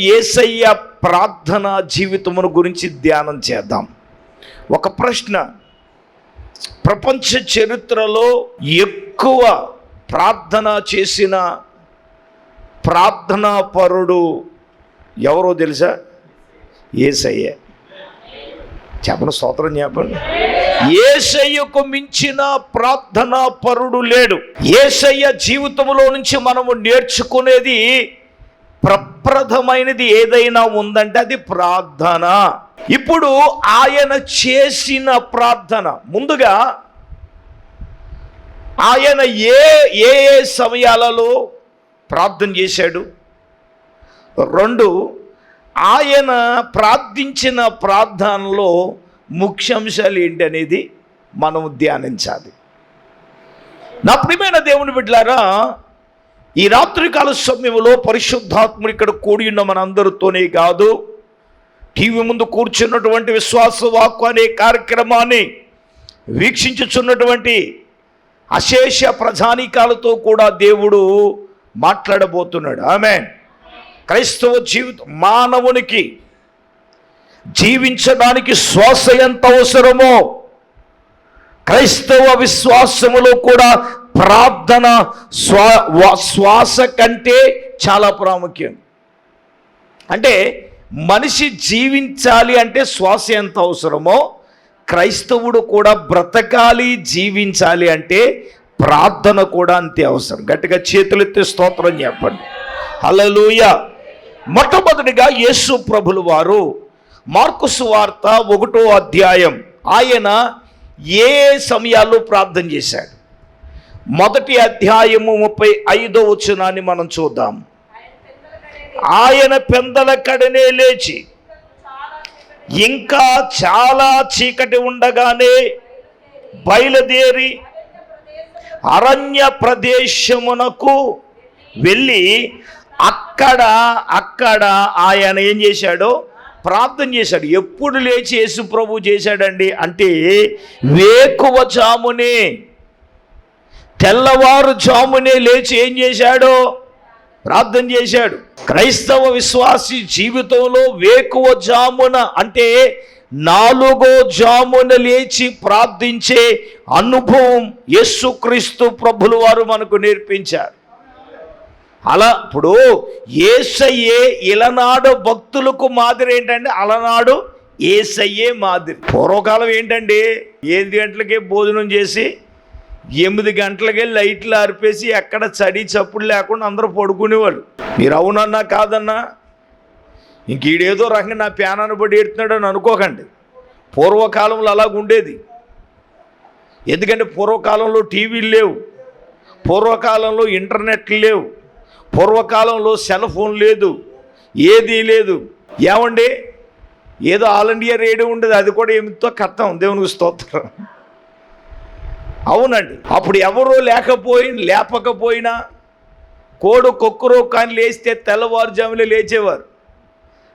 ఏసయ్య ప్రార్థన జీవితమును గురించి ధ్యానం చేద్దాం. ఒక ప్రశ్న. ప్రపంచ చరిత్రలో ఎక్కువ ప్రార్థన చేసిన ప్రార్థనా పరుడు ఎవరో తెలుసా? ఏసయ్య. చెప్పండి స్తోత్రం చెప్పండి. ఏసయ్యకు మించిన ప్రార్థనా పరుడు లేడు. ఏసయ్య జీవితంలో నుంచి మనము నేర్చుకునేది ప్రప్రథమైనది ఏదైనా ఉందంటే అది ప్రార్థన. ఇప్పుడు ఆయన చేసిన ప్రార్థన. ముందుగా ఆయన ఏ ఏ ఏ సమయాలలో ప్రార్థన చేశాడు? రెండు ఆయన ప్రార్థించిన ప్రార్థనలో ముఖ్యాంశాలు ఏంటి అనేది మనం ధ్యానించాలి. నా ప్రియమైన దేవుని బిడ్డలారా ఈ రాత్రికాల సమయంలో పరిశుద్ధాత్ముడు ఇక్కడ కూడి ఉన్న మనందరితోనే కాదు. టీవీ ముందు కూర్చున్నటువంటి విశ్వాస వాక్కు అనే కార్యక్రమాన్ని వీక్షించుచున్నటువంటి అశేష ప్రజానీకాలతో కూడా దేవుడు మాట్లాడబోతున్నాడు. ఆమె క్రైస్తవ జీవితం మానవునికి జీవించడానికి శ్వాస ఎంత అవసరమో క్రైస్తవ విశ్వాసములో కూడా ప్రార్థన స్వా శ్వాస కంటే చాలా ప్రాముఖ్యం. అంటే మనిషి జీవించాలి అంటే శ్వాస ఎంత అవసరమో క్రైస్తవుడు కూడా బ్రతకాలి జీవించాలి అంటే ప్రార్థన కూడా అంతే అవసరం. గట్టిగా చేతులెత్తి స్తోత్రం చెప్పండి. హలలుయ మొట్టమొదటిగా యేసు ప్రభులు వారు మార్కుసు వార్త ఒకటో అధ్యాయం ఆయన ఏ సమయాల్లో ప్రార్థన చేశాడు? మొదటి అధ్యాయము ముప్పై ఐదో వచనాన్ని మనం చూద్దాం. ఆయన పెందల కడనే లేచి ఇంకా చాలా చీకటి ఉండగానే బయలుదేరి అరణ్య ప్రదేశమునకు వెళ్ళి అక్కడ అక్కడ ఆయన ఏం చేశాడో? ప్రార్థన చేశాడు. ఎప్పుడు లేచి యేసు ప్రభు చేశాడండి అంటే వేకువ చామునే తెల్లవారు జామునే లేచి ఏం చేశాడో? ప్రార్థన చేశాడు. క్రైస్తవ విశ్వాసి జీవితంలో వేకువ జామున అంటే నాలుగో జామున లేచి ప్రార్థించే అనుభవం యేసుక్రీస్తు ప్రభులు వారు మనకు నేర్పించారు. అలా ఇప్పుడు ఏసయ్యే ఇలనాడు భక్తులకు మాదిరి ఏంటంటే అలనాడు ఏసయ్యే మాదిరి. పూర్వకాలం ఏంటండి? ఏడు గంటలకే భోజనం చేసి ఎనిమిది గంటలకే లైట్లు ఆర్పేసి ఎక్కడ చడి చప్పుడు లేకుండా అందరూ పడుకునేవాళ్ళు. మీరు అవునన్నా కాదన్నా? ఇంక ఈడేదో రకంగా నా ప్యానాన్ని పడి ఎడుతున్నాడని అని అనుకోకండి. పూర్వకాలంలో అలాగ ఉండేది. ఎందుకంటే పూర్వకాలంలో టీవీలు లేవు. పూర్వకాలంలో ఇంటర్నెట్లు లేవు. పూర్వకాలంలో సెల్ ఫోన్ లేదు. ఏదీ లేదు. ఏమండి? ఏదో ఆల్ ఇండియా రేడియో ఉండేది. అది కూడా ఏమితో కథం దేవునికి స్తోత్రం. అవునండి. అప్పుడు ఎవరో లేకపోయి లేపకపోయినా కోడు కొక్కరో కానీ లేస్తే తెల్లవారుజాములే లేచేవారు.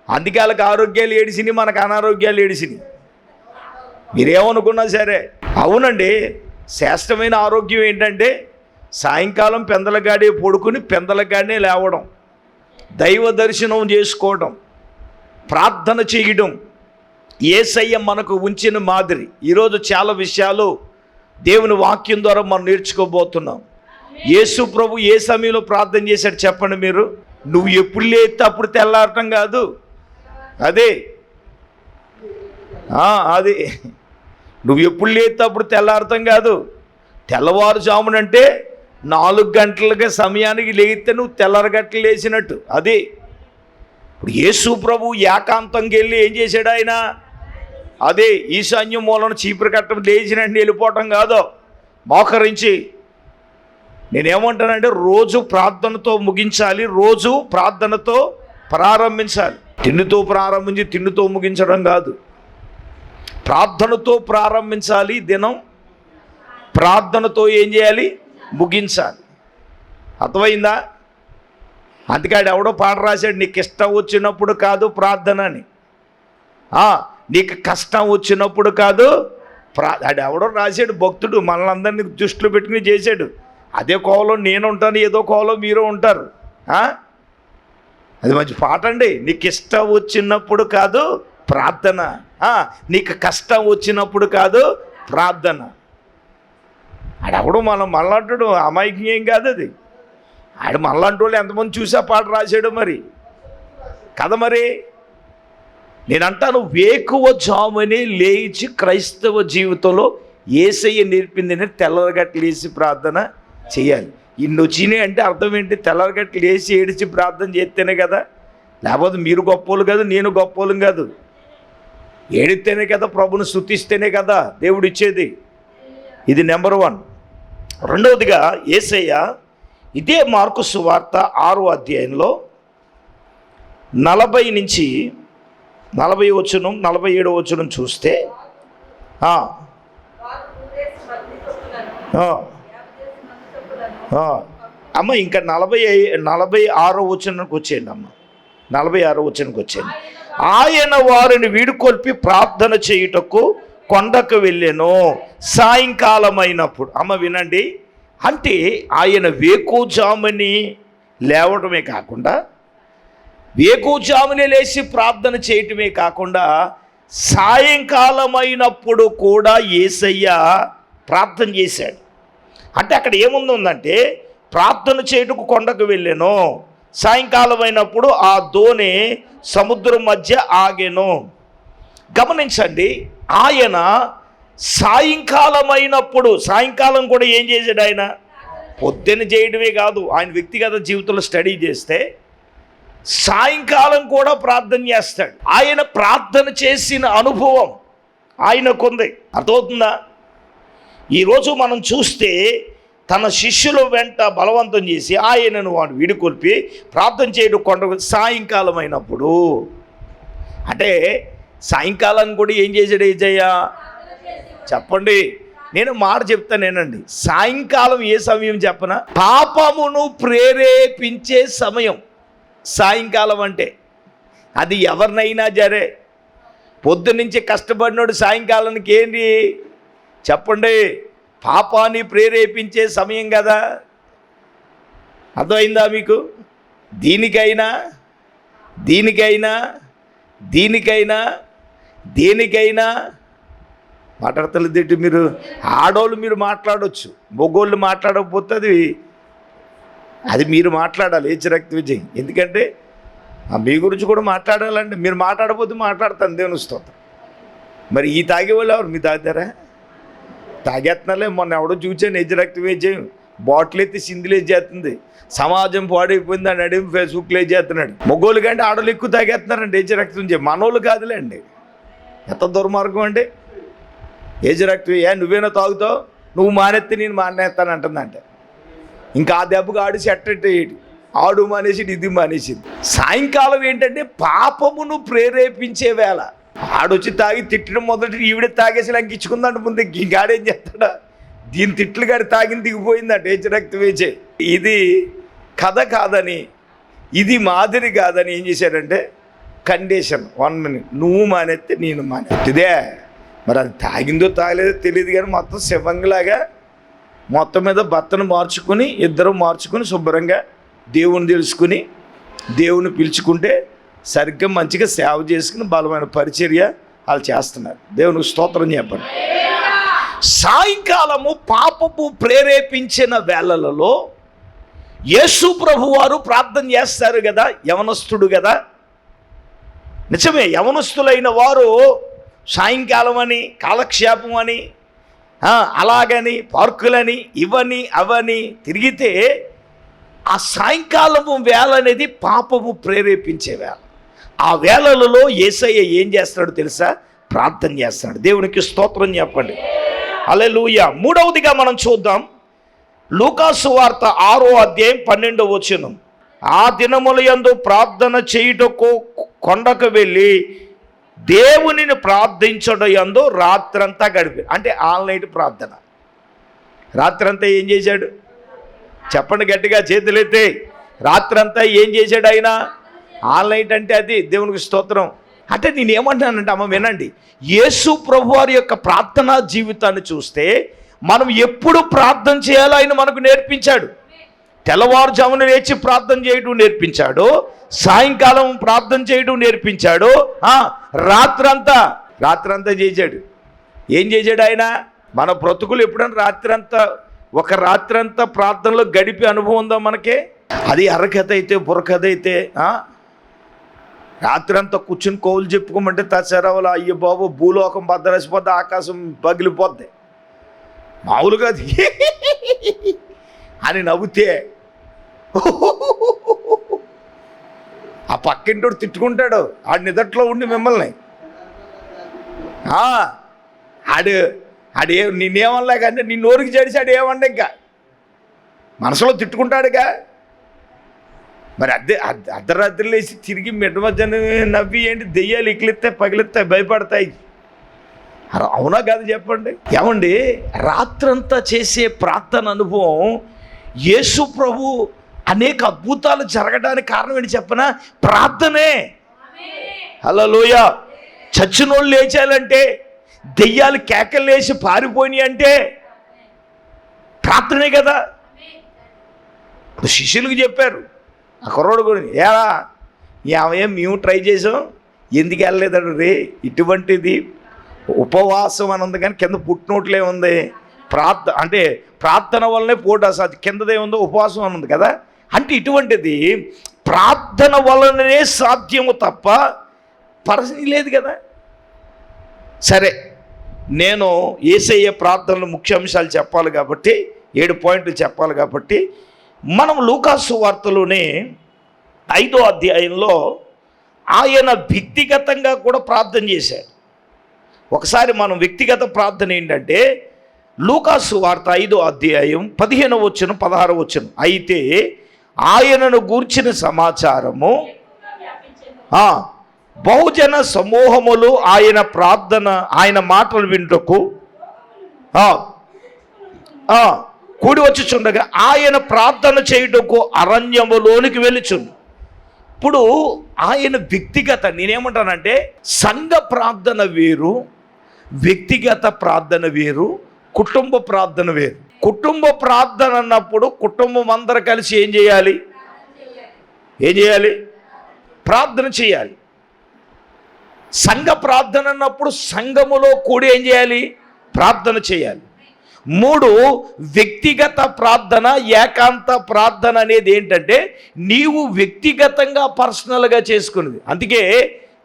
అందుకే వాళ్ళకి ఆరోగ్యాలు ఏడిసినాయి మనకు అనారోగ్యాలు ఏడిసినాయి. మీరేమనుకున్నా సరే. అవునండి. శ్రేష్టమైన ఆరోగ్యం ఏంటంటే సాయంకాలం పెందలగాడే పడుకుని పెందలగాడే లేవడం దైవ దర్శనం చేసుకోవడం ప్రార్థన చేయడం ఏసయ్య మనకు ఉంచిన మాదిరి. ఈరోజు చాలా విషయాలు దేవుని వాక్యం ద్వారా మనం నేర్చుకోబోతున్నాం. యేసు ప్రభు ఏ సమయంలో ప్రార్థన చేశాడు చెప్పండి మీరు? నువ్వు ఎప్పుడు లేస్తే అప్పుడు తెల్లారటం కాదు. అదే. అదే అది. నువ్వు ఎప్పుడు లేస్తే అప్పుడు తెల్లారటం కాదు. తెల్లవారుజామునంటే నాలుగు గంటలకి సమయానికి లేస్తే నువ్వు తెల్లరగట్లు లేచినట్టు. అదే. ఇప్పుడు యేసు ప్రభు ఏకాంతంకి వెళ్ళి ఏం చేశాడు ఆయన? అదే ఈశాన్యం మూలన చీపురు కట్టం లేచినండి వెళ్ళిపోవటం కాదు. మోకరించి నేనేమంటానంటే రోజు ప్రార్థనతో ముగించాలి రోజు ప్రార్థనతో ప్రారంభించాలి. తిండితో ప్రారంభించి తిండితో ముగించడం కాదు. ప్రార్థనతో ప్రారంభించాలి దినం. ప్రార్థనతో ఏం చేయాలి? ముగించాలి. అర్థమైందా? అందుకాడు ఎవడో పాట రాశాడు నీకు ఇష్టం వచ్చినప్పుడు కాదు ప్రార్థన అని. నీకు కష్టం వచ్చినప్పుడు కాదు ప్రా ఆడు ఎవడో రాశాడు భక్తుడు మనల్ని అందరినీ దృష్టిలో పెట్టుకుని చేశాడు. అదే కోవలో నేను ఉంటాను ఏదో కోవలో మీరు ఉంటారు. అది మంచి పాట అండి. నీకు ఇష్టం వచ్చినప్పుడు కాదు ప్రార్థన. నీకు కష్టం వచ్చినప్పుడు కాదు ప్రార్థన. ఆడెవడు మనం మళ్ళంటాడు అమాయకం ఏం కాదు అది. ఆడు మళ్ళంటోళ్ళు ఎంతమంది ఎంతమంది చూసా పాట రాశాడు మరి? కదా మరి? నేనంటాను వేకువ జాముని లేచి క్రైస్తవ జీవితంలో ఏసయ్య నేర్పిందని తెల్లరగట్లు లేచి ప్రార్థన చేయాలి. ఇన్ని వచ్చినాయి అంటే అర్థం ఏంటి? తెల్లరగట్లు లేచి ఏడిచి ప్రార్థన చేస్తేనే కదా. లేకపోతే మీరు గొప్పోలు కాదు నేను గొప్పోలు కాదు. ఏడితేనే కదా ప్రభుని స్థుతిస్తేనే కదా దేవుడు ఇచ్చేది. ఇది నెంబర్ వన్. రెండవదిగా ఏసయ్య ఇదే మార్కు సువార్త ఆరో అధ్యాయంలో నలభై నుంచి నలభై వచనం నలభై ఏడు వచనం చూస్తే అమ్మ ఇంకా నలభై నలభై ఆరో వచనానికి వచ్చేయండి అమ్మ. నలభై ఆరో వచ్చినకు వచ్చేయండి. ఆయన వారిని వీడుకొల్పి ప్రార్థన చేయుటకు కొండకు వెళ్ళాను. సాయంకాలమైనప్పుడు అమ్మ వినండి. అంటే ఆయన వేకోజామని లేవడమే కాకుండా వేకుజామునే లేచి ప్రార్థన చేయటమే కాకుండా సాయంకాలమైనప్పుడు కూడా ఏసయ్య ప్రార్థన చేశాడు. అంటే అక్కడ ఏముందంటే ప్రార్థన చేయుటకు కొండకు వెళ్ళాను సాయంకాలం అయినప్పుడు ఆ దోణి సముద్రం మధ్య ఆగాను. గమనించండి ఆయన సాయంకాలం అయినప్పుడు సాయంకాలం కూడా ఏం చేశాడు ఆయన? పొద్దున చేయడమే కాదు ఆయన వ్యక్తిగత జీవితంలో స్టడీ చేస్తే సాయంకాలం కూడా ప్రార్థన చేస్తాడు. ఆయన ప్రార్థన చేసిన అనుభవం ఆయనకుంది. అర్థమవుతుందా? ఈరోజు మనం చూస్తే తన శిష్యుల వెంట బలవంతం చేసి ఆయనను వాడు వీడుకొల్పి ప్రార్థన చేయడం కొండ సాయంకాలం అయినప్పుడు అంటే సాయంకాలం కూడా ఏం చేశాడు ఏజయ్య? చెప్పండి. నేను మాట చెప్తానేనండి సాయంకాలం ఏ సమయం చెప్పనా? పాపమును ప్రేరేపించే సమయం. సాయంకాలం అంటే అది ఎవరినైనా జరే. పొద్దునుంచి కష్టపడినోడు సాయంకాలానికి ఏంటి చెప్పండి. పాపాన్ని ప్రేరేపించే సమయం కదా. అర్థమైందా మీకు? దీనికైనా దీనికైనా దీనికైనా దేనికైనా మాట్లాడతలేదేంటి మీరు? ఆడోళ్ళు మీరు మాట్లాడవచ్చు మొగోళ్ళు మాట్లాడకపోతే అది అది మీరు మాట్లాడాలి ఏ చిరక్తి విజయ్. ఎందుకంటే ఆ మీ గురించి కూడా మాట్లాడాలంటే మీరు మాట్లాడకపోతే మాట్లాడతాను దేవుని స్తోత్రం. మరి ఈ తాగేవాళ్ళు ఎవరు? మీ తాగుతారా? తాగేస్తున్నాలే మొన్న ఎవడో చూచాను ఎజ్జరక్తి విజయం. బాటిల్ ఎత్తి సింధులు చేస్తుంది. సమాజం పాడైపోయింది అని అడిగి ఫేస్బుక్లో చేస్తున్నాడు. మొగోళ్ళు కంటే ఆడోళ్ళు ఎక్కువ తాగేస్తున్నారండి ఏజ్ రక్తం చే మనోళ్ళు కాదులేండి. ఎంత దుర్మార్గం అండి. ఏజ్ రక్తం ఏ నువ్వేనా తాగుతావు? నువ్వు మానేస్తే నేను మానేస్తాను అంటుందంటే. ఇంకా ఆ దెబ్బకు ఆడి సెట్టేటి ఆడు మానేసి ఇది మానేసింది సాయంకాలం ఏంటంటే పాపమును ప్రేరేపించే వేళ. ఆడొచ్చి తాగి తిట్టడం మొదటి ఈవిడ తాగేసి లంకించుకుందంట ముందు. ఈ చేస్తాడా? దీని తిట్లు గాడి తాగిన దిగిపోయిందంట ఏ రక్తం వేచే. ఇది కథ కాదని ఇది మాదిరి కాదని ఏం చేశాడంటే కండిషన్ వన్ మినిట్. నువ్వు మానేస్తే నేను మానేస్తే ఇదే. మరి అది తాగిందో తాగలేదో తెలియదు కానీ మొత్తం శివంగిలాగా మొత్తం మీద భర్తను మార్చుకుని ఇద్దరు మార్చుకుని శుభ్రంగా దేవుని తెలుసుకుని దేవుని పిలుచుకుంటే సరిగ్గా మంచిగా సేవ చేసుకుని బలమైన పరిచర్య వాళ్ళు చేస్తున్నారు. దేవునికి స్తోత్రం చెప్పండి. సాయంకాలము పాపపు ప్రేరేపించిన వేళలలో యేసు ప్రభు వారు ప్రార్థన చేస్తారు కదా యవనస్తుడు కదా. నిజమే యవనస్తులైన వారు సాయంకాలం అని కాలక్షేపం అని అలాగని పార్కులని ఇవని అవని తిరిగితే ఆ సాయంకాలము వేళ అనేది పాపము ప్రేరేపించే వేళ. ఆ వేళలలో ఏసయ్య ఏం చేస్తాడో తెలుసా? ప్రార్థన చేస్తాడు దేవునికి స్తోత్రం చెప్పండి. అలే లూయ మూడవదిగా మనం చూద్దాం. లూకాసు వార్త ఆరో అధ్యాయం పన్నెండవ వచనం. ఆ దినముల యందు ప్రార్థన చేయుటకు కొండకు వెళ్ళి దేవునిని ప్రార్థించడం ఎందు రాత్రంతా గడిపి అంటే ఆన్లైన్ ప్రార్థన. రాత్రంతా ఏం చేశాడు? చెప్పండి గట్టిగా చేతులెత్తే. రాత్రంతా ఏం చేశాడు ఆయన? ఆన్లైన్ అంటే అది దేవునికి స్తోత్రం. అంటే నేను ఏమంటానంటే అమ్మ వినండి. యేసు ప్రభు వారి యొక్క ప్రార్థనా జీవితాన్ని చూస్తే మనం ఎప్పుడు ప్రార్థన చేయాలో ఆయన మనకు నేర్పించాడు. తెల్లవారుజామున లేచి ప్రార్థన చేయడం నేర్పించాడు సాయంకాలం ప్రార్థన చేయడం నేర్పించాడు రాత్రంతా రాత్రంతా చేశాడు. ఏం చేశాడు ఆయన? మన బ్రతుకులు ఎప్పుడైనా రాత్రంతా ఒక రాత్రంతా ప్రార్థనలో గడిపే అనుభవం ఉందా మనకి? అది అరకథ అయితే బుర్రకథ అయితే రాత్రంతా కూర్చుని కోవులు చెప్పుకోమంటే తసరవల అయ్యో బాబు భూలోకం భద్రసిపోద్ది ఆకాశం పగిలిపోద్ది. మామూలుగా అది. అని నవ్వుతే ఆ పక్కింటోడు తిట్టుకుంటాడు. ఆడు నిదట్లో ఉండి మిమ్మల్ని. ఆడు ఆడు ఏ నిన్నేమనలే కానీ నీ నోరుకి చెడిచి ఏమన్నా ఇంకా? మనసులో తిట్టుకుంటాడుగా. మరి అద్దె అర్ధరాత్రి లేచి తిరిగి మిడ్డ మధ్యాహ్నం నవ్వి ఏంటి? దెయ్యాలు ఇక్లిస్తాయి పగిలిస్తాయి భయపడతాయి. అవునా కాదు చెప్పండి. ఏమండి? రాత్రంతా చేసే ప్రార్థన అనుభవం యేసు ప్రభు అనేక అద్భుతాలు జరగడానికి కారణం ఏంటి చెప్పనా? ప్రార్థనే. హలో లోయ చచ్చినోళ్ళు లేచాలంటే దెయ్యాలు కేకలు లేచి పారిపోయినాయి అంటే ప్రార్థనే కదా. శిష్యులకు చెప్పారు ఆ కుర్రోడు గురించి ఏరా ఏమయ్యా మేము ట్రై చేసాం ఎందుకు వెళ్ళలేదడు రే? ఇటువంటిది ఉపవాసం అని ఉంది కానీ కింద పుట్టినోట్లే ఉంది. ప్రార్థ అంటే ప్రార్థన వల్లనే పోటీ కిందదే ఉందో ఉపవాసం అని ఉంది కదా. అంటే ఇటువంటిది ప్రార్థన వలననే సాధ్యము తప్ప పరిస్థితి లేదు కదా. సరే నేను ఏసయ్య ప్రార్థనలు ముఖ్య అంశాలు చెప్పాలి కాబట్టి ఏడు పాయింట్లు చెప్పాలి కాబట్టి మనం లూకాసు వార్తలోనే ఐదో అధ్యాయంలో ఆయన వ్యక్తిగతంగా కూడా ప్రార్థన చేశాడు. ఒకసారి మనం వ్యక్తిగత ప్రార్థన ఏంటంటే లూకాసు వార్త ఐదో అధ్యాయం పదిహేను వచ్చిన పదహారు వచ్చిన అయితే ఆయనను గూర్చిన సమాచారము. బహుజన సమూహములు ఆయన ప్రార్థన ఆయన మాటలు వింటకు ఆ, ఆ, కూడి వచ్చుచుండగా ఆయన ప్రార్థన చేయుటకు అరణ్యములోనికి వెళ్ళుచుండు. ఇప్పుడు ఆయన వ్యక్తిగత నేనేమంటానంటే సంఘ ప్రార్థన వేరు వ్యక్తిగత ప్రార్థన వేరు కుటుంబ ప్రార్థన వేరు. కుటుంబ ప్రార్థన అన్నప్పుడు కుటుంబం అందరు కలిసి ఏం చేయాలి? ఏం చేయాలి? ప్రార్థన చేయాలి. సంఘ ప్రార్థన అన్నప్పుడు సంఘములో కూడి ఏం చేయాలి? ప్రార్థన చేయాలి. మూడు వ్యక్తిగత ప్రార్థన ఏకాంత ప్రార్థన అనేది ఏంటంటే నీవు వ్యక్తిగతంగా పర్సనల్గా చేసుకున్నది. అందుకే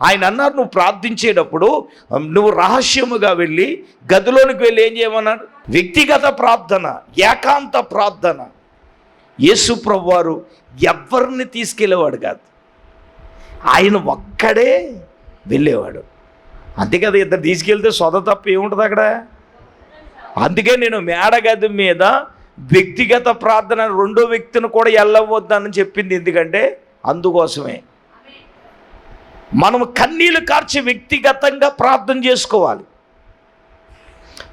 ఆయన అన్నారు నువ్వు ప్రార్థించేటప్పుడు నువ్వు రహస్యముగా వెళ్ళి గదిలోనికి వెళ్ళి ఏం చేయమన్నాడు? వ్యక్తిగత ప్రార్థన ఏకాంత ప్రార్థన. యేసు ప్రభువారు ఎవరిని తీసుకెళ్ళేవాడు కాదు. ఆయన ఒక్కడే వెళ్ళేవాడు. అంతే కదా ఇద్దరు తీసుకెళ్తే సొద తప్ప ఏముంటుంది అక్కడ? అందుకే నేను మేడగది మీద వ్యక్తిగత ప్రార్థన రెండో వ్యక్తిని కూడా వెళ్ళవద్దని చెప్పింది. ఎందుకంటే అందుకోసమే. మనం కన్నీళ్ళు కార్చి వ్యక్తిగతంగా ప్రార్థన చేసుకోవాలి.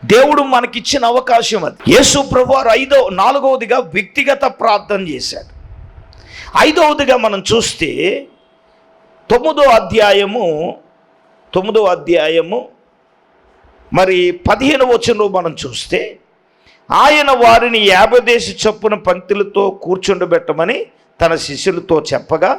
దేవుడు మనకిచ్చిన అవకాశం అది. యేసు ప్రభు వారు ఐదో నాలుగవదిగా వ్యక్తిగత ప్రార్థన చేశాడు. ఐదవదిగా మనం చూస్తే తొమ్మిదో అధ్యాయము తొమ్మిదో అధ్యాయము మరి పదిహేను వచనంలో మనం చూస్తే ఆయన వారిని యాభై దేశ చొప్పున పంక్తులతో కూర్చుండబెట్టమని తన శిష్యులతో చెప్పగా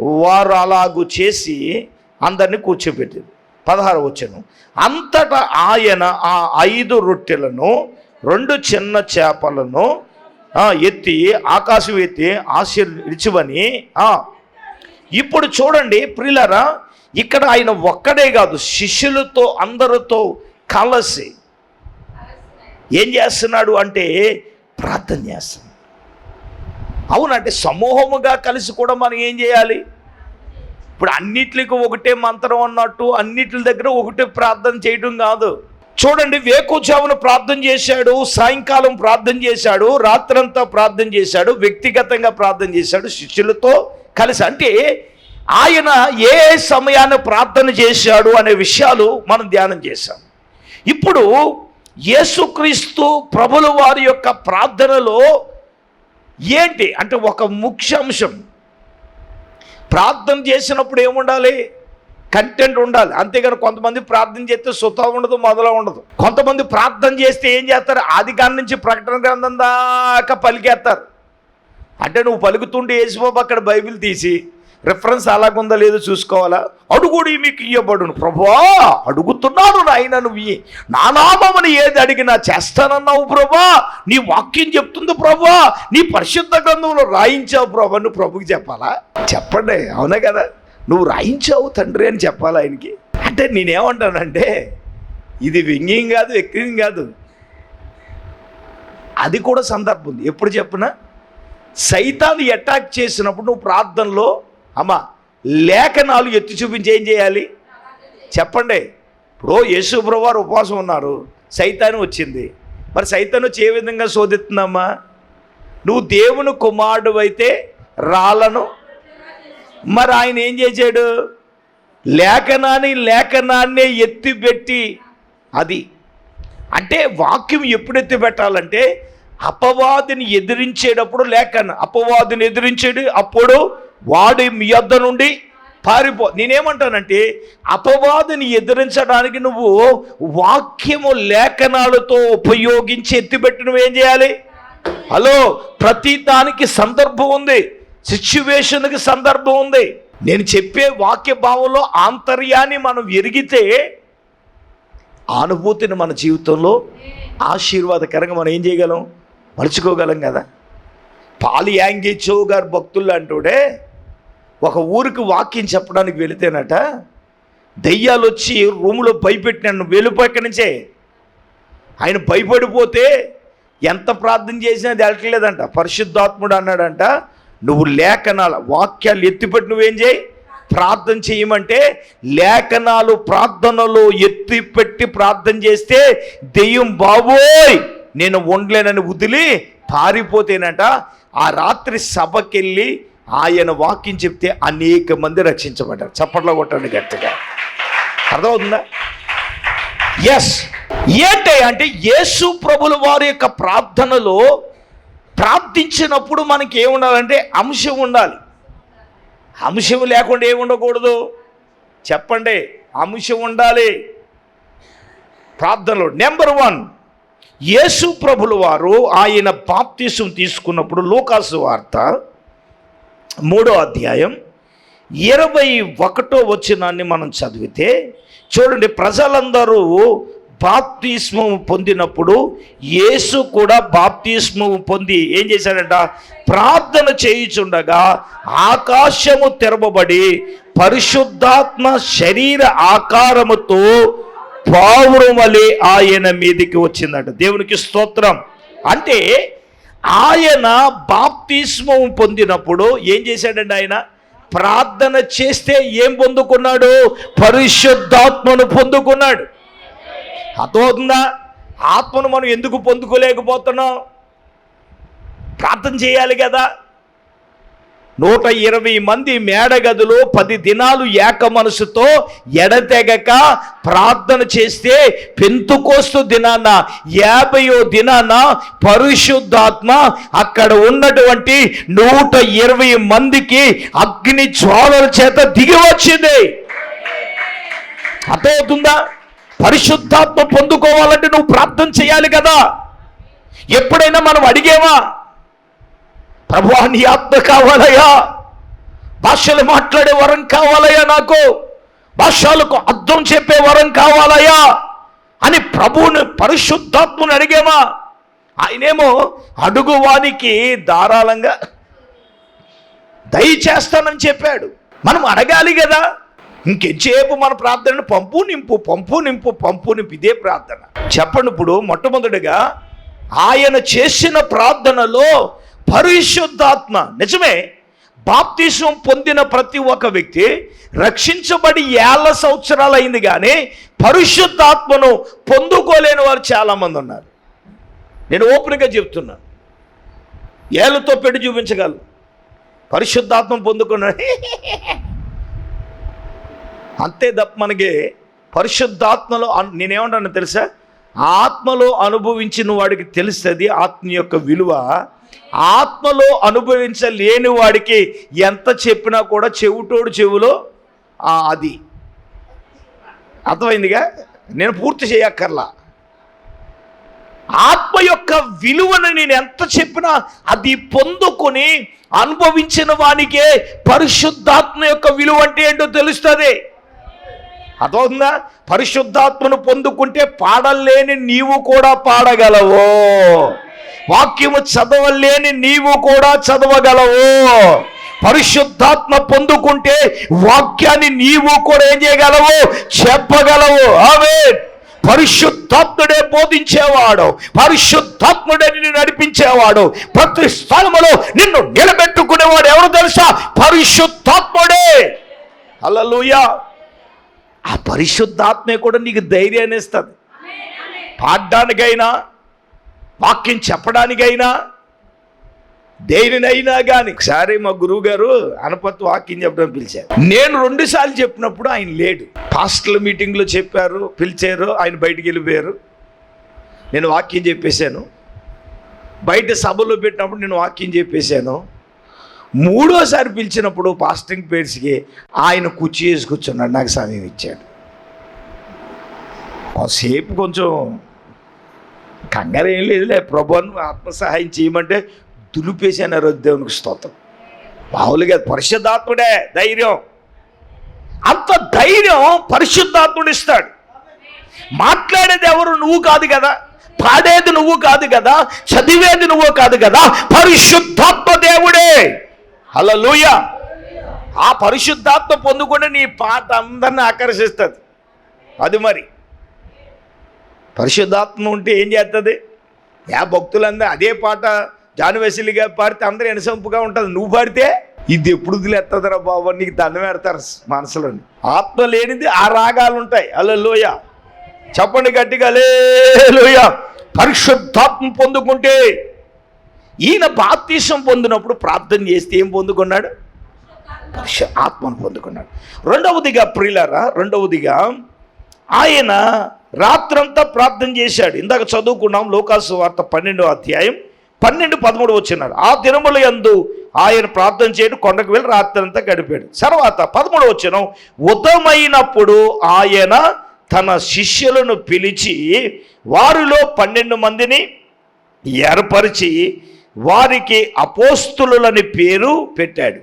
వారు అలాగు చేసి అందరినీ కూర్చోబెట్టారు. పదహారు వచ్చను అంతటా ఆయన ఆ ఐదు రొట్టెలను రెండు చిన్న చేపలను ఎత్తి ఆకాశం ఎత్తి ఆశీర్వని ఇప్పుడు చూడండి ప్రిలరా ఇక్కడ ఆయన ఒక్కడే కాదు శిష్యులతో అందరితో కలిసి ఏం చేస్తున్నాడు అంటే ప్రార్థన చేస్తున్నాడు. అవునంటే సమూహముగా కలిసి కూడా మనం ఏం చేయాలి? ఇప్పుడు అన్నిట్లకి ఒకటే మంత్రం అన్నట్టు అన్నిటి దగ్గర ఒకటే ప్రార్థన చేయడం కాదు. చూడండి వేకుజామున ప్రార్థన చేశాడు సాయంకాలం ప్రార్థన చేశాడు రాత్రంతా ప్రార్థన చేశాడు వ్యక్తిగతంగా ప్రార్థన చేశాడు శిష్యులతో కలిసి. అంటే ఆయన ఏ సమయాన్ని ప్రార్థన చేశాడు అనే విషయాలు మనం ధ్యానం చేశాం. ఇప్పుడు యేసుక్రీస్తు ప్రభుల వారి యొక్క ప్రార్థనలో ఏంటి? అంటే ఒక ముఖ్య అంశం. ప్రార్థన చేసినప్పుడు ఏముండాలి? కంటెంట్ ఉండాలి. అంతేగాని కొంతమంది ప్రార్థన చేస్తే సుత ఉండదు మొదల ఉండదు. కొంతమంది ప్రార్థన చేస్తే ఏం చేస్తారు? ఆది కాని నుంచి ప్రకటన గ్రంథం దాకా పలికేస్తారు. అంటే నువ్వు పలుకుతుంటే వేసిపోబు అక్కడ బైబిల్ తీసి రిఫరెన్స్ అలాగుందా లేదో చూసుకోవాలా? అడుగుడి మీకు ఇవ్వబడును ప్రభా అడుగుతున్నాను నాయన నువ్వు. నా నామమని ఏది అడిగినా చేస్తానన్నావు ప్రభా. నీ వాక్యం చెప్తుంది ప్రభా. నీ పరిశుద్ధ గ్రంథంలో రాయించావు ప్రభా నువ్వు ప్రభుకి చెప్పాలా? చెప్పండి అవునా కదా? నువ్వు రాయించావు తండ్రి అని చెప్పాలా ఆయనకి? అంటే నేనేమంటానంటే ఇది వ్యంగ్యం కాదు వ్యక్తిం కాదు. అది కూడా సందర్భం ఉంది. ఎప్పుడు చెప్పినా? సైతాన్ని అటాక్ చేసినప్పుడు నువ్వు ప్రార్థనలో అమ్మా లేఖనాలు ఎత్తి చూపించి ఏం చేయాలి? చెప్పండి. ఇప్పుడు యేసుప్రభు వారు ఉపవాసం ఉన్నారు. సైతాన్ని వచ్చింది. మరి సైతాన్ని వచ్చి ఏ విధంగా శోధిస్తుందమ్మా? నువ్వు దేవుని కుమారుడు అయితే రాళ్ళను. మరి ఆయన ఏం చేశాడు? లేఖనాన్ని లేఖనాన్నే ఎత్తిపెట్టి అది. అంటే వాక్యం ఎప్పుడు ఎత్తిపెట్టాలంటే అపవాదిని ఎదిరించేటప్పుడు లేఖన అపవాదిని ఎదిరించేడు అప్పుడు వాడు మీ యొద్ద నుండి పారిపో నేనేమంటానంటే అపవాదిని ఎదిరించడానికి నువ్వు వాక్యము లేఖనాలతో ఉపయోగించి ఎత్తిపెట్టి నువ్వేం చేయాలి? హలో ప్రతి దానికి సందర్భం ఉంది. సిచ్యువేషన్కి సందర్భం ఉంది. నేను చెప్పే వాక్య భావంలో ఆంతర్యాన్ని మనం ఎరిగితే అనుభూతిని మన జీవితంలో ఆశీర్వాదకరంగా మనం ఏం చేయగలం? మలుచుకోగలం కదా? పాలి యాంగిచో గారు భక్తులు అంటూడే ఒక ఊరికి వాక్యం చెప్పడానికి వెళితేనట దెయ్యాలు వచ్చి రూములో భయపెట్టినాను వెలుపక్క నుంచే? ఆయన భయపడిపోతే ఎంత ప్రార్థన చేసినా అది వెళ్ళట్లేదంట పరిశుద్ధాత్ముడు అన్నాడంట నువ్వు లేఖనాల వాక్యాలు ఎత్తిపెట్టి నువ్వేం చేయి? ప్రార్థన చేయమంటే లేఖనాలు ప్రార్థనలో ఎత్తిపెట్టి ప్రార్థన చేస్తే దెయ్యం బాబోయ్! నేను ఉండలేనని వదిలి పారిపోతేనట ఆ రాత్రి సభకెళ్ళి ఆయన వాక్యం చెప్తే అనేక మంది రక్షించబడ్డారు. చప్పట్లో కొట్టండి గట్టిగా. అర్థమవుతుందా? ఎస్ ఏంటి అంటే యేసు ప్రభుల వారి యొక్క ప్రార్థనలో ప్రార్థించినప్పుడు మనకి ఏముండాలంటే అంశం ఉండాలి. అంశం లేకుండా ఏముండకూడదు చెప్పండి అంశం ఉండాలి. ప్రార్థనలో నెంబర్ వన్ యేసు ప్రభులు వారు ఆయన బాప్తీసం తీసుకున్నప్పుడు లోకాసు వార్త మూడో అధ్యాయం ఇరవై ఒకటో వచ్చినాన్ని మనం చదివితే చూడండి ప్రజలందరూ బాప్తిస్మం పొందినప్పుడు యేసు కూడా బాప్తిస్మం పొంది ఏం చేశాడంట? ప్రార్థన చేయుచుండగా ఆకాశము తెరవబడి పరిశుద్ధాత్మ శరీర ఆకారముతో పావురం వలె ఆయన మీదికి వచ్చిందట. దేవునికి స్తోత్రం. అంటే ఆయన బాప్తిస్మం పొందినప్పుడు ఏం చేశాడండి ఆయన? ప్రార్థన చేస్తే ఏం పొందుకున్నాడు? పరిశుద్ధాత్మను పొందుకున్నాడు. అర్థమవుతుందా? ఆత్మను మనం ఎందుకు పొందుకోలేకపోతున్నాం? ప్రార్థన చేయాలి కదా. నూట ఇరవై మంది మేడగదిలో పది దినాలు ఏక మనసుతో ఎడతెగక ప్రార్థన చేస్తే పెంతుకోస్తు దినాన యాభయో దినాన పరిశుద్ధాత్మ అక్కడ ఉన్నటువంటి నూట ఇరవై మందికి అగ్ని జ్వాలల చేత దిగి వచ్చింది. అర్థమవుతుందా? పరిశుద్ధాత్మ పొందుకోవాలంటే నువ్వు ప్రార్థన చేయాలి కదా. ఎప్పుడైనా మనం అడిగేవా? ప్రభు నీ ఆత్మ కావాలయ్యా. భాషలు మాట్లాడే వరం కావాలయ్యా నాకు. భాషలకు అర్థం చెప్పే వరం కావాలయ్యా అని ప్రభువుని పరిశుద్ధాత్మను అడిగేమా? ఆయనేమో అడుగువానికి ధారాళంగా దయచేస్తానని చెప్పాడు. మనం అడగాలి కదా. ఇంకెంచేపు మన ప్రార్థనను పంపు నింపు పంపు నింపు పంపు నింపు. ఇదే ప్రార్థన. చెప్పండి ఇప్పుడు మొట్టమొదటిగా ఆయన చేసిన ప్రార్థనలో పరిశుద్ధాత్మ. నిజమే బాప్తిసం పొందిన ప్రతి ఒక్క వ్యక్తి రక్షించబడి ఏళ్ళ సంవత్సరాలు అయింది కానీ పరిశుద్ధాత్మను పొందుకోలేని వారు చాలామంది ఉన్నారు. నేను ఓపెన్గా చెప్తున్నాను ఏళ్ళతో పెట్టి చూపించగలను. పరిశుద్ధాత్మ పొందుకున్నాడు అంతే తప్ప మనకి పరిశుద్ధాత్మలో నేనేమంటాను తెలుసా? ఆత్మలో అనుభవించిన వాడికి తెలుస్తుంది ఆత్మ యొక్క విలువ ఆత్మలో అనుభవించలేని వాడికి ఎంత చెప్పినా కూడా చెవిటోడు చెవులో అది. అర్థమైందిగా? నేను పూర్తి చేయక్కర్లా. ఆత్మ యొక్క విలువను నేను ఎంత చెప్పినా అది పొందుకొని అనుభవించిన వానికే పరిశుద్ధాత్మ యొక్క విలువ అంటే ఏంటో తెలుస్తుంది. అర్థమవుతుందా? పరిశుద్ధాత్మను పొందుకుంటే పాడలేని నీవు కూడా పాడగలవు. వాక్యము చదవలేని నీవు కూడా చదవగలవు. పరిశుద్ధాత్మ పొందుకుంటే వాక్యాన్ని నీవు కూడా ఏం చేయగలవు? చెప్పగలవు. ఆమె పరిశుద్ధాత్ముడే బోధించేవాడు. పరిశుద్ధాత్ముడే నిన్ను నడిపించేవాడు. ప్రతి స్థలములో నిన్ను నిలబెట్టుకునేవాడు ఎవరు తెలుసా? పరిశుద్ధాత్ముడే. హల్లెలూయా. ఆ పరిశుద్ధాత్మే కూడా నీకు ధైర్యాన్ని ఇస్తుంది. పాడడానికైనా వాక్యం చెప్పడానికైనా దేనినైనా కానీ ఒకసారి మా గురువు గారు అనపత్ వాక్యం చెప్పడం పిలిచారు. నేను రెండు సార్లు చెప్పినప్పుడు ఆయన లేడు. పాస్టల్ మీటింగ్లో చెప్పారు పిలిచారు ఆయన బయటికి వెళ్ళిపోయారు. నేను వాక్యం చెప్పేశాను. బయట సభలో పెట్టినప్పుడు నేను వాక్యం చెప్పేశాను. మూడోసారి పిలిచినప్పుడు పాస్టింగ్ పేర్స్కి ఆయన కుర్చీ వేసి కూర్చున్నాడు నాకు సమయం ఇచ్చాడు. కొంతసేపు కొంచెం కంగారు ఏం లేదులే. ప్రభుత్వం ఆత్మ సహాయం చేయమంటే దులిపేసాను రోజు దేవునికి స్తోత్రం. మామూలుగా పరిశుద్ధాత్ముడే ధైర్యం. అంత ధైర్యం పరిశుద్ధాత్ముడు ఇస్తాడు. మాట్లాడేది ఎవరు నువ్వు కాదు కదా పాడేది నువ్వు కాదు కదా చదివేది నువ్వు కాదు కదా పరిశుద్ధాత్మ దేవుడే. హల్లెలూయ. ఆ పరిశుద్ధాత్మ పొందుకుంటే నీ పాట అందరిని ఆకర్షిస్తుంది. అది మరి పరిశుద్ధాత్మ ఉంటే ఏం చేస్తుంది యా భక్తులందరూ అదే పాట జానువెసిలిగా పాడితే అందరూ ఎనసంపుగా ఉంటుంది నువ్వు పాడితే ఇది ఎప్పుడు వదిలేస్తుందిరా బాబు నీకు దండం పెడతారు మనసులోని. ఆత్మ లేనిది ఆ రాగాలు ఉంటాయి. అలా లోయ చెప్పండి గట్టిగా లోయ పరిశుద్ధాత్మ పొందుకుంటే ఈయన బాప్తీసం పొందినప్పుడు ప్రార్థన చేస్తే ఏం పొందుకున్నాడు? పరిశు ఆత్మను పొందుకున్నాడు. రెండవదిగా ప్రియులరా రెండవదిగా ఆయన రాత్రంతా ప్రార్థన చేశాడు. ఇందాక చదువుకున్నాం లోకాసు వార్త పన్నెండో అధ్యాయం పన్నెండు పదమూడు వచ్చినాడు. ఆ దినముల యందు ఆయన ప్రార్థన చేయడం కొండకు వెళ్ళి రాత్రంతా గడిపాడు. తర్వాత పదమూడు వచ్చిన ఉదమైనప్పుడు ఆయన తన శిష్యులను పిలిచి వారిలో పన్నెండు మందిని ఏర్పరిచి వారికి అపోస్తులని పేరు పెట్టాడు.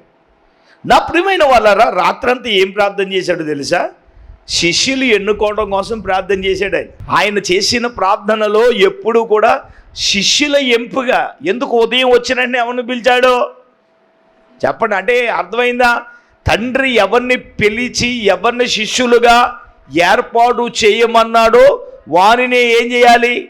నా ప్రియమైన వాళ్ళరా రాత్రంతా ఏం ప్రార్థన చేశాడు తెలుసా? శిష్యులు ఎన్నుకోవడం కోసం ప్రార్థన చేశాడు. ఆయన ఆయన చేసిన ప్రార్థనలో ఎప్పుడు కూడా శిష్యుల ఎంపిక ఎందుకు ఉదయం వచ్చినట్టు ఎవరిని పిలిచాడో? చెప్పండి అంటే అర్థమైందా? తండ్రి ఎవరిని పిలిచి ఎవరిని శిష్యులుగా ఏర్పాటు చేయమన్నాడో వారిని ఏం చేయాలి?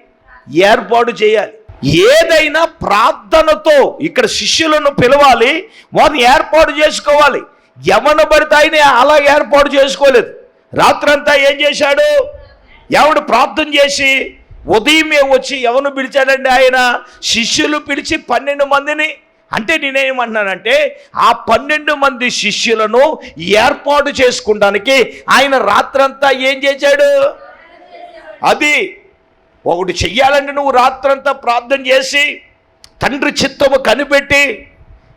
ఏర్పాటు చేయాలి. ఏదైనా ప్రార్థనతో ఇక్కడ శిష్యులను పిలవాలి వారిని ఏర్పాటు చేసుకోవాలి. ఎవరిని పడితే ఆయన అలా ఏర్పాటు చేసుకోలేదు. రాత్రంతా ఏం చేశాడు? ఎవడు ప్రార్థన చేసి ఉదయమే వచ్చి ఎవరు పిలిచాడండి ఆయన? శిష్యులు పిలిచి పన్నెండు మందిని. అంటే నేనేమన్నానంటే ఆ పన్నెండు మంది శిష్యులను ఏర్పాటు చేసుకోవడానికి ఆయన రాత్రంతా ఏం చేశాడు? అది ఒకటి చెయ్యాలంటే నువ్వు రాత్రంతా ప్రార్థన చేసి తండ్రి చిత్తము కనిపెట్టి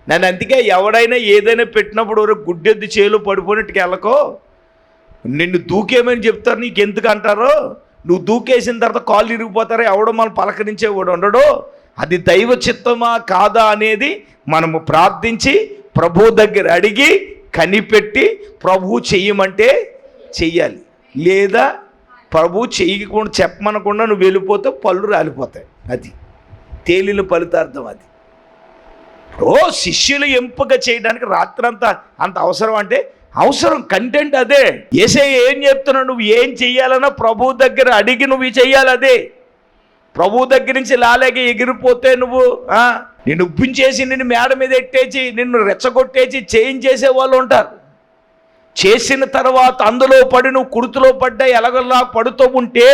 నన్ను అందుకే ఎవడైనా ఏదైనా పెట్టినప్పుడు గుడ్డెద్ది గుడ్డెద్దు చేలు పడిపోయినట్టుకు వెళ్ళకో నిన్ను దూకేమని చెప్తారు నీకు ఎందుకు అంటారో? నువ్వు దూకేసిన తర్వాత కాళ్ళు ఇరిగిపోతారో ఎవడో మనం కూడా ఉండడు. అది దైవ చిత్తమా కాదా అనేది మనము ప్రార్థించి ప్రభు దగ్గర అడిగి కనిపెట్టి ప్రభు చెయ్యమంటే చెయ్యాలి. లేదా ప్రభు చెయ్యకుండా చెప్పమనకుండా నువ్వు వెళ్ళిపోతే పళ్ళు రాలిపోతాయి. అది తేలిన ఫలితార్థం అది. ఓ శిష్యులు ఎంపిక చేయడానికి రాత్రంతా అంత అవసరం అంటే అవసరం కంటెంట్ అదే. ఏసే ఏం చెప్తున్నావు నువ్వు ఏం చెయ్యాలన్నా ప్రభు దగ్గర అడిగి నువ్వు చెయ్యాలి అదే. ప్రభు దగ్గర నుంచి లాలేక ఎగిరిపోతే నువ్వు నిన్ను ఉప్పించేసి నిన్ను మేడ మీద ఎట్టేసి నిన్ను రెచ్చగొట్టేసి చేయించేసే వాళ్ళు ఉంటారు. చేసిన తర్వాత అందులో పడి నువ్వు కుర్తులో పడ్డా ఎలాగలా పడుతూ ఉంటే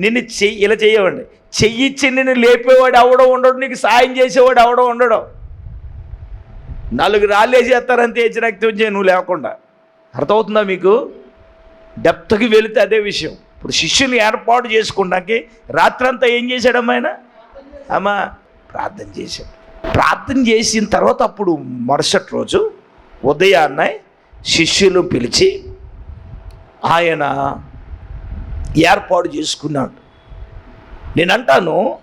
నిన్ను చెయ్యి ఇలా చేయవండి చెయ్యిచ్చి నిన్ను లేపేవాడు అవడం ఉండడు నీకు సాయం చేసేవాడు అవడం ఉండడం. నలుగురు రాళ్ళేసేస్తారంతే హెచ్చు రక్తం చేయి నువ్వు లేకుండా అర్థమవుతుందా మీకు? డెప్త్కి వెళితే అదే విషయం. ఇప్పుడు శిష్యుని ఏర్పాటు చేసుకున్నాకి రాత్రంతా ఏం చేశాడమ్మా ఆయన? అమ్మా ప్రార్థన చేశాడు. ప్రార్థన చేసిన తర్వాత అప్పుడు మరుసటి రోజు ఉదయాన్నే శిష్యులు పిలిచి ఆయన ఏర్పాటు చేసుకున్నాడు. నేను అంటాను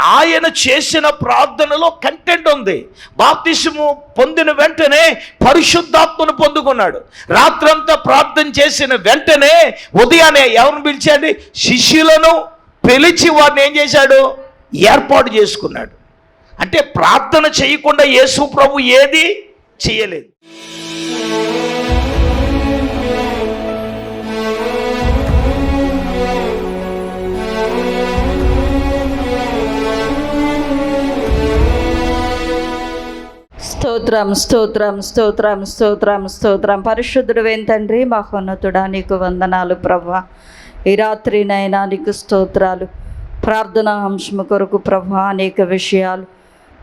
ఆయన చేసిన ప్రార్థనలో కంటెంట్ ఉంది. బాప్తిసము పొందిన వెంటనే పరిశుద్ధాత్మను పొందుకున్నాడు. రాత్రంతా ప్రార్థన చేసిన వెంటనే ఉదయాన్నే ఎవరిని పిలిచాడు? శిష్యులను పిలిచి వారిని ఏం చేశాడు? ఏర్పాటు చేసుకున్నాడు. అంటే ప్రార్థన చేయకుండా యేసు ప్రభు ఏది చేయలేదు. స్తోత్రం స్తోత్రం స్తోత్రం స్తోత్రం స్తోత్రం. పరిశుద్ధుడు తండ్రి? మహోన్నతుడా నీకు వందనాలు ప్రభా ఈ రాత్రినైనా నీకు స్తోత్రాలు ప్రార్థనా అంశము కొరకు ప్రభా అనేక విషయాలు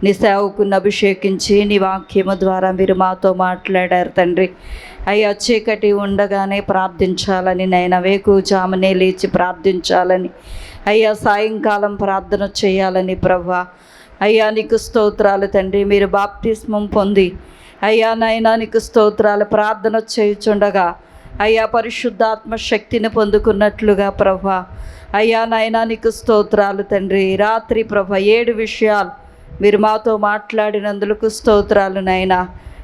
నీ సేవకుని అభిషేకించి నీ వాక్యము ద్వారా మీరు మాతో మాట్లాడారు తండ్రి. అయ్యా చీకటి ఉండగానే ప్రార్థించాలని నైనా వేకుజామునే లేచి ప్రార్థించాలని. అయ్యా సాయంకాలం ప్రార్థన చేయాలని ప్రభా అయ్యా నీకు స్తోత్రాలు తండ్రి. మీరు బాప్తిస్మం పొంది అయ్యా నాయనా నీకు స్తోత్రాలు ప్రార్థన చేయుచుండగా అయ్యా పరిశుద్ధాత్మ శక్తిని పొందుకున్నట్లుగా ప్రభా. అయ్యా నాయనా నీకు స్తోత్రాలు తండ్రి. రాత్రి ప్రభ ఏడు విషయాలు మీరు మాతో మాట్లాడినందుకు స్తోత్రాలు నాయనా.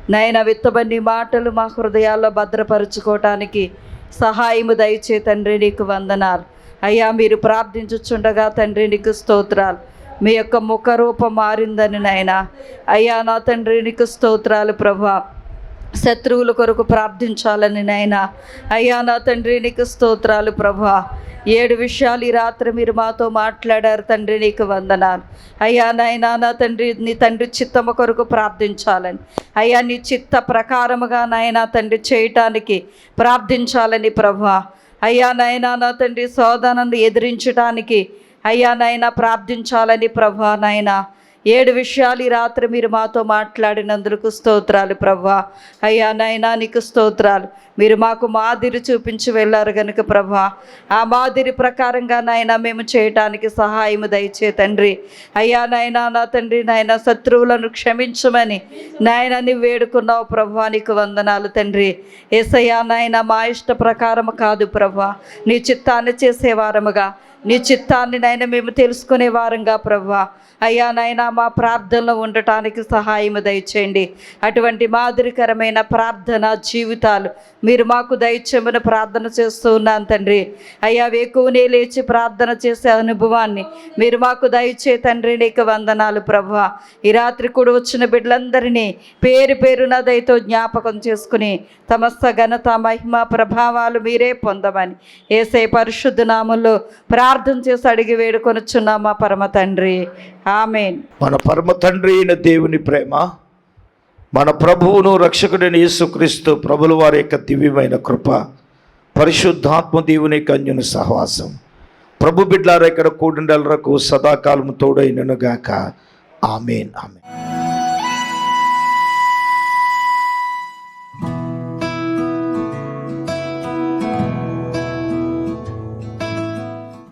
నాయన విత్తబన్ని మాటలు మా హృదయాల్లో భద్రపరుచుకోవటానికి సహాయము దయచే తండ్రి నీకు వందనాలు. అయ్యా మీరు ప్రార్థించుచుండగా తండ్రి నీకు స్తోత్రాలు. మీ యొక్క ముఖ రూపం మారిందని నాయన. అయ్యా నా తండ్రి నీకు స్తోత్రాలు ప్రభా. శత్రువుల కొరకు ప్రార్థించాలని నాయన. అయ్యా నా తండ్రి నీకు స్తోత్రాలు ప్రభా. ఏడు విషయాలు ఈ రాత్రి మీరు మాతో మాట్లాడారు తండ్రి నీకు వందనాలు. అయ్యా నాయనా నా తండ్రి నీ తండ్రి చిత్తము కొరకు ప్రార్థించాలని. అయ్యా నీ చిత్త ప్రకారముగా నాయనా తండ్రి చేయటానికి ప్రార్థించాలని ప్రభా. అయ్యా నాయనా నా తండ్రి శోధనను ఎదిరించడానికి అయ్యా నాయనా ప్రార్థించాలని ప్రభా నాయనా. ఏడు విషయాలు ఈ రాత్రి మీరు మాతో మాట్లాడినందుకు స్తోత్రాలు ప్రభా. అయ్యా నాయనా నీకు స్తోత్రాలు. మీరు మాకు మాదిరి చూపించి వెళ్ళారు గనుక ప్రభా. ఆ మాదిరి ప్రకారంగా నాయన మేము చేయటానికి సహాయము దయచే తండ్రి. అయ్యా నాయనా నా తండ్రి నాయన శత్రువులను క్షమించమని నాయన నీ వేడుకున్నావు ప్రభా నీకు వందనాలు తండ్రి. ఏసయ్యా నాయన మా ఇష్ట ప్రకారము కాదు ప్రభా. నీ చిత్తాన్ని చేసేవారముగా. నీ చిత్తాన్ని నాయన మేము తెలుసుకునే వారంగా ప్రవ్వా. అయ్యా నైనా మా ప్రార్థనలో ఉండటానికి సహాయం దయచేయండి. అటువంటి మాదిరికరమైన ప్రార్థన జీవితాలు మీరు మాకు దయచేమని ప్రార్థన చేస్తూ ఉన్నాను తండ్రి. అయ్యా వేకువనే లేచి ప్రార్థన చేసే అనుభవాన్ని మీరు మాకు దయచే తండ్రి నీకు వందనాలు ప్రభా ఈ రాత్రి కూడా వచ్చిన బిడ్డలందరినీ పేరు పేరున దయతో జ్ఞాపకం చేసుకుని సమస్త ఘనత మహిమ ప్రభావాలు మీరే పొందమని. ఏసే పరిశుద్ధ నామంలో ప్రార్థన చేసి అడిగి వేడుకొని మా పరమ తండ్రి. ఆమెన్. మన పరమ తండ్రి అయిన దేవుని ప్రేమ మన ప్రభువును రక్షకుడైన యేసుక్రీస్తు ప్రభుల వారి యొక్క దివ్యమైన కృప పరిశుద్ధాత్మ దేవుని కన్యుని సహవాసం. ప్రభు బిడ్లారా ఇక్కడ కూడిండలరకు సదాకాలము తోడైననుగాక ఆమెన్ ఆమెన్.